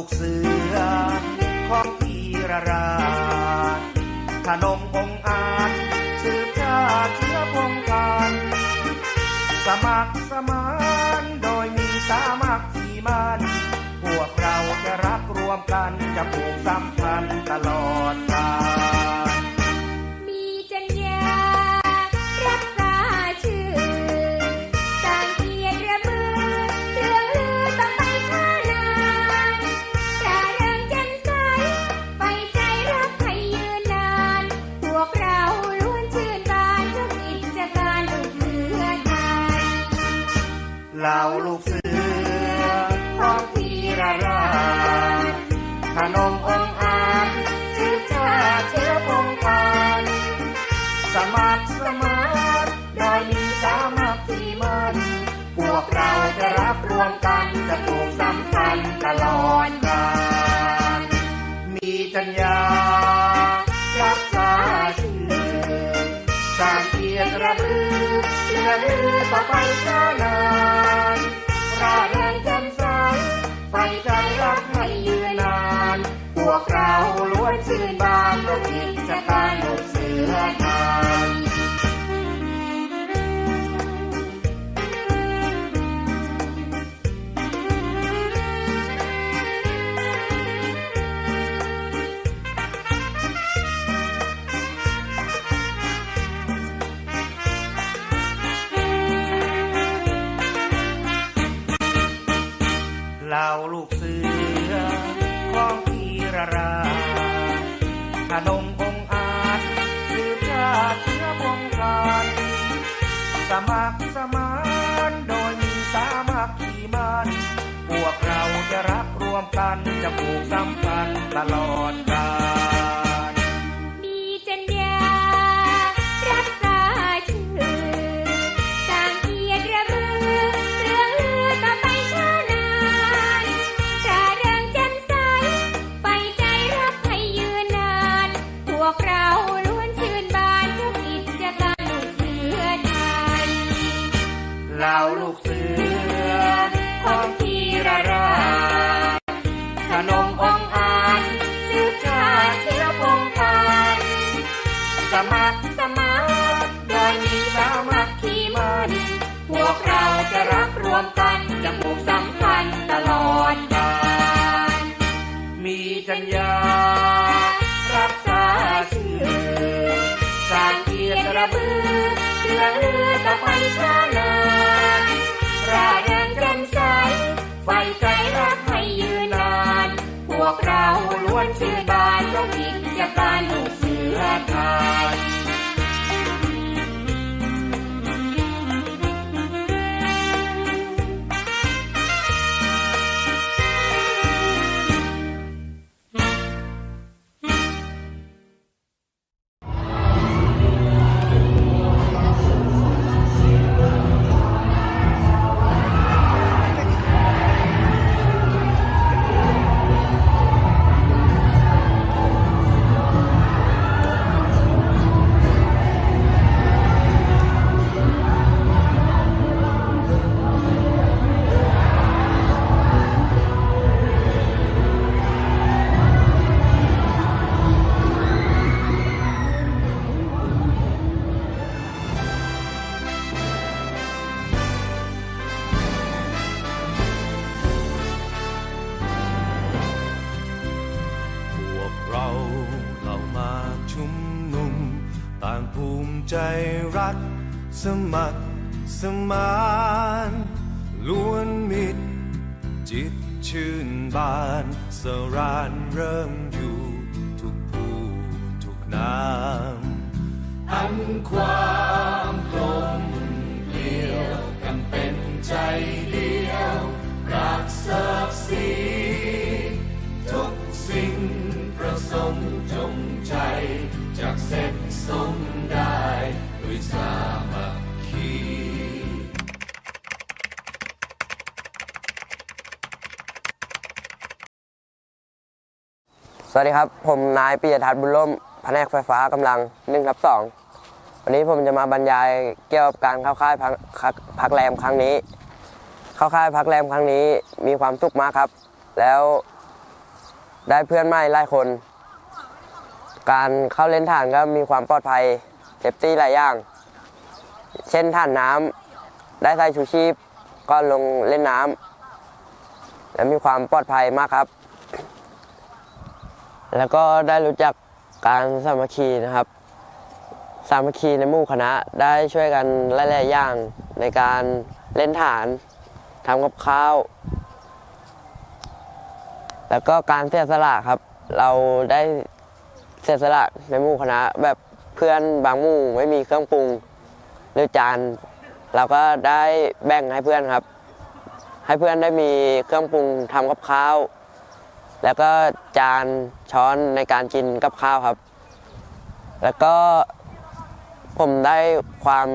ูกเสือของพีระราชขนมองอาจสืบชาติเชื้อพงกันสมัครสมานโดยมีสามัคคีมันพวกเราจะรักรวมกันจะผูกสัมพันธ์ตลอด วมกันจะปลูกสัมพันธ์ตลอดกาลมีจัญญารักษาชื่อสร้างเกียรติระลือเลือลือต่อไปช้านานราเริงจ่มใสไฟใจรักให้ยืนนาน พวกเราล้วนชื่นบานด้วยกิจการลูกเสือไทยเระราขนมองอาจสืบชาติเชื้อวงกานสมัครสมานโดยมีสามัคคีมันพวกเราจะรักรวมกันจะผูกสัมพันธ์ตลอดกาล ขนมองอาจสืบชาติเชื้อพงกันสมัครสมานโดยมีสามัคคีมันพวกเราจะรักรวมกันจะผูกสัมพันธ์ตลอดกาลมีจัญญารักษาชื่อสางเกียรติระบือเชื่อลือต่อไปช้าน ล้ว ใจรักสมัครสมานล้วนมิตร จิตชื่นบานสรานเริ่มอยู่ทุกผู้ทุกนามอันความ สวัสดีครับ ผมนายปิยทัศน์บุญล่มแผนกไฟฟ้ากำลังหนึ่งทับสองวันนี้ผมจะมาบรรยายเกี่ยวกับการเข้าค่ายพักพักแรมครั้งนี้ เข้าค่ายพักแรมครั้งนี้มีความสุขมากครับ แล้วได้เพื่อนใหม่หลายคน การเข้าเล่นฐานก็มีความปลอดภัยเซฟตี้หลายอย่าง เช่นฐานน้ำได้ใส่ชูชีพก็ลงเล่นน้ำและมีความปลอดภัยมากครับ แล้วก็ได้รู้จักการสามัคคีนะครับ สามัคคีในหมู่คณะได้ช่วยกันหลายๆอย่างในการเล่นฐานทำกับข้าว แล้วก็การเสียสละครับ เราได้เสียสละในหมู่คณะแบบเพื่อนบางหมู่ไม่มีเครื่องปรุงหรือจานเราก็ได้แบ่งให้เพื่อนครับ ให้เพื่อนได้มีเครื่องปรุงทำกับข้าว แล้วก็จานช้อนในการกินกับข้าวครับ แล้วก็ผมได้ความ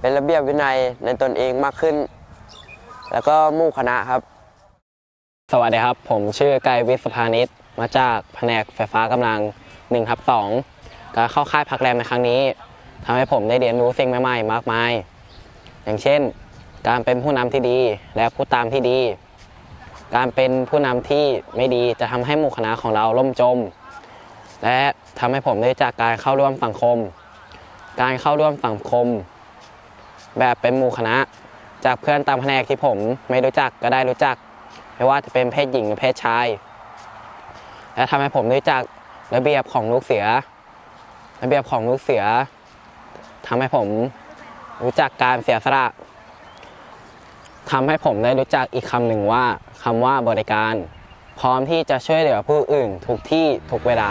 เป็นระเบียบวินัยในตนเองมากขึ้น แล้วก็มู่คณะครับ สวัสดีครับ ผมชื่อไกรวิศพานิชมาจากแผนกไฟฟ้ากำลัง1ทับ2การเข้าค่ายพักแรมในครั้งนี้ทำให้ผมได้เรียนรู้สิ่งใหม่ๆ มากมาย อย่างเช่น การเป็นผู้นำที่ดีและผู้ตามที่ดี การเป็นผู้นำที่ไม่ดีจะทำให้หมู่คณะของเราล่มจม และทำให้ผมได้จากการเข้าร่วมสังคม การเข้าร่วมสังคม แบบเป็นหมู่คณะ จากเพื่อนตามแผนกที่ผมไม่รู้จักก็ได้รู้จัก ไม่ว่าจะเป็นเพศหญิงหรือเพศชาย และทำให้ผมรู้จักระเบียบของลูกเสือ ระเบียบของลูกเสือทำให้ผมรู้จักการเสียสละ ทำให้ผมได้รู้จักอีกคำหนึ่งว่าคำว่าบริการ พร้อมที่จะช่วยเหลือผู้อื่นทุกที่ทุกเวลา